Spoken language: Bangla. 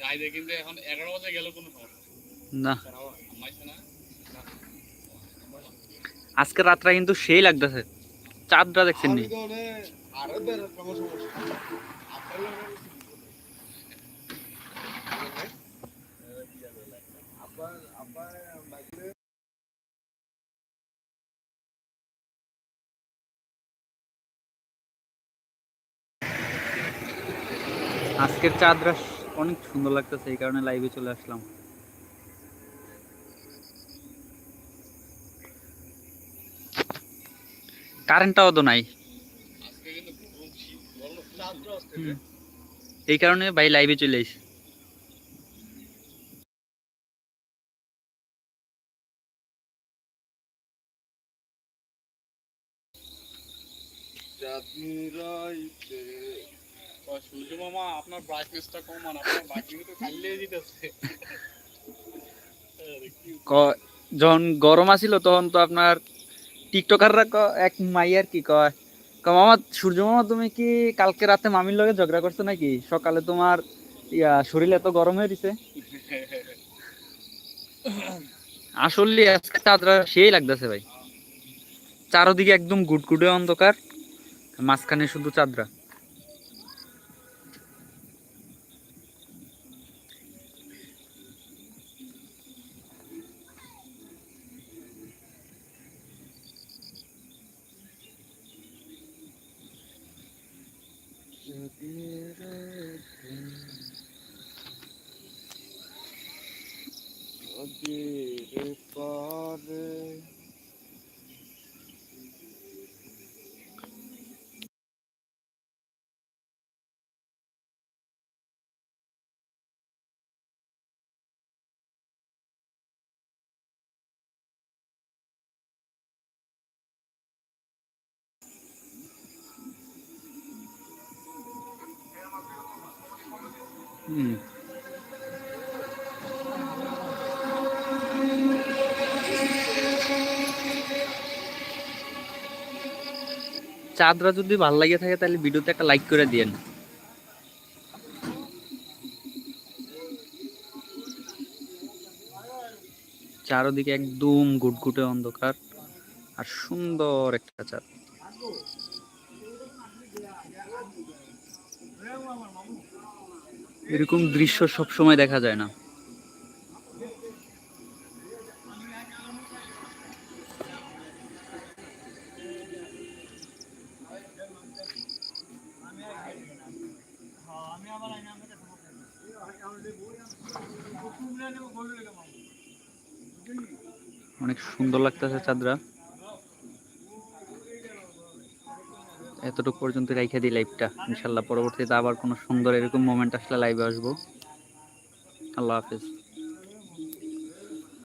যাই আজকে রাতটা কিন্তু সেই লাগতেছে। চাঁদটা দেখছেন আবার আজকের চাঁদরা অনেক সুন্দর লাগতেছে, এই কারণে লাইভে চলে আসলাম। কারেন্টটাও তো নাই। এই কারণে ভাই লাইভে চলে রাইতে আর যখন গরম আছিল তখন তো আপনার টিকটকাররা এক মাইয়ার কি কয় মামা, সূর্য মামা, তুমি কি কালকে রাতে মামির লগে ঝগড়া করছ নাকি? সকালে তোমার, ইয়া, শরীর এত গরম হয়ে দিছে। আসলে আজকে চাঁদরা সেই লাগতেছে ভাই। চারোদিকে একদম গুটগুটে অন্ধকার, মাঝখানে শুধু চাঁদরা। Okay. চাঁদরা যদি ভালো লাগে থাকে, তাহলে ভিডিওতে একটা লাইক করে দিয়েন। চারদিকে একদম গুটগুটে অন্ধকার আর সুন্দর একটা চাঁদ। এরকম দৃশ্য সব সময় দেখা যায় না। অনেক সুন্দর লাগতেছে চাঁদরা। এতটুকু পর্যন্ত রাইখা দিই লাইভটা ইনশাল্লাহ পরবর্তীতে আবার কোনো সুন্দর এরকম মোমেন্ট আসলে লাইভে আসব। আল্লাহ হাফেজ।